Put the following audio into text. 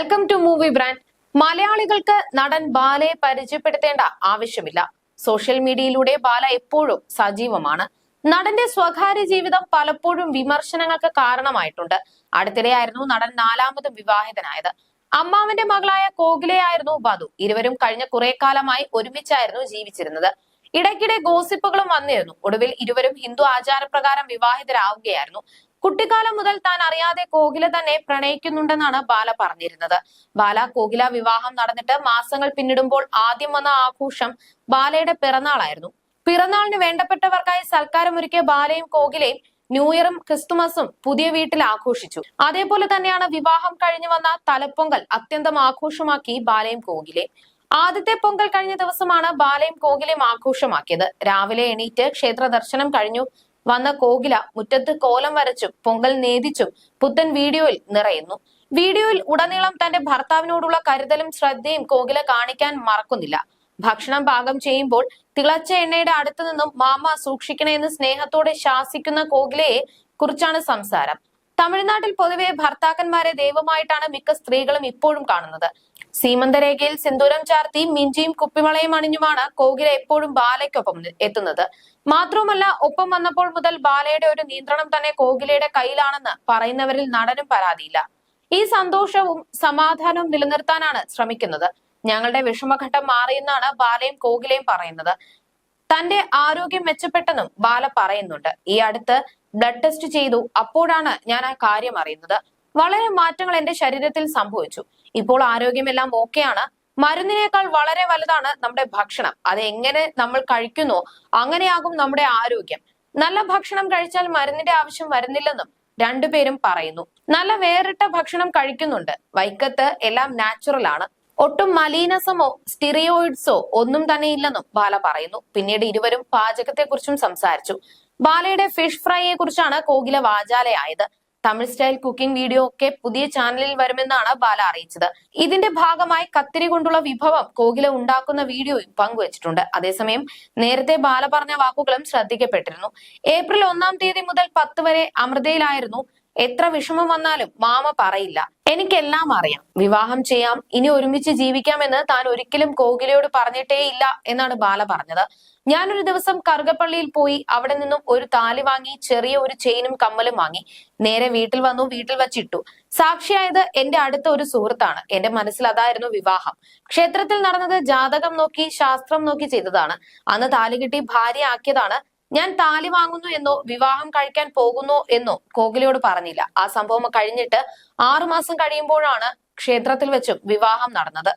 Welcome to movie brand മലയാളികൾക്ക് നടൻ ബാലയെ പരിചയപ്പെടുത്തേണ്ട ആവശ്യമില്ല. സോഷ്യൽ മീഡിയയിലൂടെ ബാല എപ്പോഴും സജീവമാണ്. നടന്റെ സ്വകാര്യ ജീവിതം പലപ്പോഴും വിമർശനങ്ങൾക്ക് കാരണമായിട്ടുണ്ട്. അടുത്തിടെയായിരുന്നു നടൻ നാലാമതും വിവാഹിതനായത്. അമ്മാവന്റെ മകളായ കോകിലയായിരുന്നു വധു. ഇരുവരും കഴിഞ്ഞ കുറെ കാലമായി ഒരുമിച്ചായിരുന്നു ജീവിച്ചിരുന്നത്. ഇടയ്ക്കിടെ ഗോസിപ്പുകളും വന്നിരുന്നു. ഒടുവിൽ ഇരുവരും ഹിന്ദു ആചാരപ്രകാരം വിവാഹിതരാവുകയായിരുന്നു. കുട്ടിക്കാലം മുതൽ താൻ അറിയാതെ കോകില തന്നെ പ്രണയിക്കുന്നുണ്ടെന്നാണ് ബാല പറഞ്ഞിരുന്നത്. ബാല കോകില വിവാഹം നടന്നിട്ട് മാസങ്ങൾ പിന്നിടുമ്പോൾ ആദ്യം വന്ന ആഘോഷം ബാലയുടെ പിറന്നാളായിരുന്നു. പിറന്നാളിന് വേണ്ടപ്പെട്ടവർക്കായി സൽക്കാരം ഒരുക്കിയ ബാലയും കോകിലയും ന്യൂ ഇയറും ക്രിസ്തുമസും പുതിയ വീട്ടിൽ ആഘോഷിച്ചു. അതേപോലെ തന്നെയാണ് വിവാഹം കഴിഞ്ഞു വന്ന തലപ്പൊങ്കൽ അത്യന്തം ആഘോഷമാക്കി ബാലയും കോകിലയും. ആദ്യത്തെ പൊങ്കൽ കഴിഞ്ഞ ദിവസമാണ് ബാലയും കോകിലയും ആഘോഷമാക്കിയത്. രാവിലെ എണീറ്റ് ക്ഷേത്ര ദർശനം കഴിഞ്ഞു. വന്ന കോകില മുറ്റത്ത് കോലം വരച്ചും പൊങ്കൽ നേദിച്ചും പുത്തൻ വീഡിയോയിൽ നിറയുന്നു. വീഡിയോയിൽ ഉടനീളം തന്റെ ഭർത്താവിനോടുള്ള കരുതലും ശ്രദ്ധയും കോകില കാണിക്കാൻ മറക്കുന്നില്ല. ഭക്ഷണം പാകം ചെയ്യുമ്പോൾ തിളച്ച എണ്ണയുടെ അടുത്തു നിന്നും മാമ സൂക്ഷിക്കണമെന്ന് സ്നേഹത്തോടെ ശാസിക്കുന്ന കോകിലയെ കുറിച്ചാണ് സംസാരം. തമിഴ്നാട്ടിൽ പൊതുവെ ഭർത്താക്കന്മാരെ ദൈവമായിട്ടാണ് മിക്ക സ്ത്രീകളും ഇപ്പോഴും കാണുന്നത്. സീമന്തരേഖയിൽ സിന്ദൂരം ചാർത്തി മിഞ്ചിയും കുപ്പിമളയും അണിഞ്ഞുമാണ് കോകില എപ്പോഴും ബാലയ്ക്കൊപ്പം എത്തുന്നത്. മാത്രവുമല്ല ഒപ്പം വന്നപ്പോൾ മുതൽ ബാലയുടെ ഒരു നിയന്ത്രണം തന്നെ കോകിലയുടെ കയ്യിലാണെന്ന് പറയുന്നവരിൽ നടനും പരാതിയില്ല. ഈ സന്തോഷവും സമാധാനവും നിലനിർത്താനാണ് ശ്രമിക്കുന്നത്. ഞങ്ങളുടെ വിഷമഘട്ടം മാറിയെന്നാണ് ബാലയും കോകിലയും പറയുന്നത്. തന്റെ ആരോഗ്യം മെച്ചപ്പെട്ടെന്നും ബാല പറയുന്നുണ്ട്. ഈ അടുത്ത് ബ്ലഡ് ടെസ്റ്റ് ചെയ്തു. അപ്പോഴാണ് ഞാൻ ആ കാര്യം അറിയുന്നത്. വളരെ മാറ്റങ്ങൾ എന്റെ ശരീരത്തിൽ സംഭവിച്ചു. ഇപ്പോൾ ആരോഗ്യമെല്ലാം ഓക്കെയാണ്. മരുന്നിനേക്കാൾ വളരെ വലുതാണ് നമ്മുടെ ഭക്ഷണം. അത് എങ്ങനെ നമ്മൾ കഴിക്കുന്നു അങ്ങനെയാകും നമ്മുടെ ആരോഗ്യം. നല്ല ഭക്ഷണം കഴിച്ചാൽ മരുന്നിന്റെ ആവശ്യം വരുന്നില്ലെന്നും രണ്ടുപേരും പറയുന്നു. നല്ല വേറിട്ട ഭക്ഷണം കഴിക്കുന്നുണ്ട്. വൈക്കത്ത് എല്ലാം നാച്ചുറൽ ആണ്. ഒട്ടും മലീനസമോ സ്റ്റിറിയോയിഡ്സോ ഒന്നും തന്നെ ഇല്ലെന്നും ബാല പറയുന്നു. പിന്നീട് ഇരുവരും പാചകത്തെക്കുറിച്ചും സംസാരിച്ചു. ബാലയുടെ ഫിഷ് ഫ്രൈയെ കുറിച്ചാണ് കോകില വാചാലയായത്. തമിഴ് സ്റ്റൈൽ കുക്കിംഗ് വീഡിയോ ഒക്കെ പുതിയ ചാനലിൽ വരുമെന്നാണ് ബാല അറിയിച്ചത്. ഇതിന്റെ ഭാഗമായി കത്തിരി കൊണ്ടുള്ള വിഭവം കോകില ഉണ്ടാക്കുന്ന വീഡിയോയും പങ്കുവച്ചിട്ടുണ്ട്. അതേസമയം നേരത്തെ ബാല പറഞ്ഞ വാക്കുകളും ശ്രദ്ധിക്കപ്പെട്ടിരുന്നു. ഏപ്രിൽ ഒന്നാം തീയതി മുതൽ പത്ത് വരെ അമൃതയിലായിരുന്നു. എത്ര വിഷമം വന്നാലും മാമ പറയില്ല. എനിക്കെല്ലാം അറിയാം. വിവാഹം ചെയ്യാം ഇനി ഒരുമിച്ച് ജീവിക്കാമെന്ന് താൻ ഒരിക്കലും കോകിലയോട് പറഞ്ഞിട്ടേ ഇല്ല എന്നാണ് ബാല പറഞ്ഞത്. ഞാനൊരു ദിവസം കറുകപ്പള്ളിയിൽ പോയി അവിടെ നിന്നും ഒരു താലി വാങ്ങി ചെറിയ ഒരു ചെയിനും കമ്മലും വാങ്ങി. നേരെ വീട്ടിൽ വന്നു വീട്ടിൽ വച്ചിട്ടു. സാക്ഷിയായത് എന്റെ അടുത്ത ഒരു സുഹൃത്താണ്. എന്റെ മനസ്സിൽ അതായിരുന്നു വിവാഹം. ക്ഷേത്രത്തിൽ നടന്നത് ജാതകം നോക്കി ശാസ്ത്രം നോക്കി ചെയ്തതാണ്. അന്ന് താലി കിട്ടി ഭാര്യ ആക്കിയതാണ് ഞാൻ താലി വാങ്ങുന്നു എന്നോ വിവാഹം കഴിക്കാൻ പോകുന്നു എന്നോ കോകിലയോട് പറഞ്ഞില്ല. ആ സംഭവം കഴിഞ്ഞിട്ട് ആറുമാസം കഴിയുമ്പോഴാണ് ക്ഷേത്രത്തിൽ വെച്ചും വിവാഹം നടന്നത്.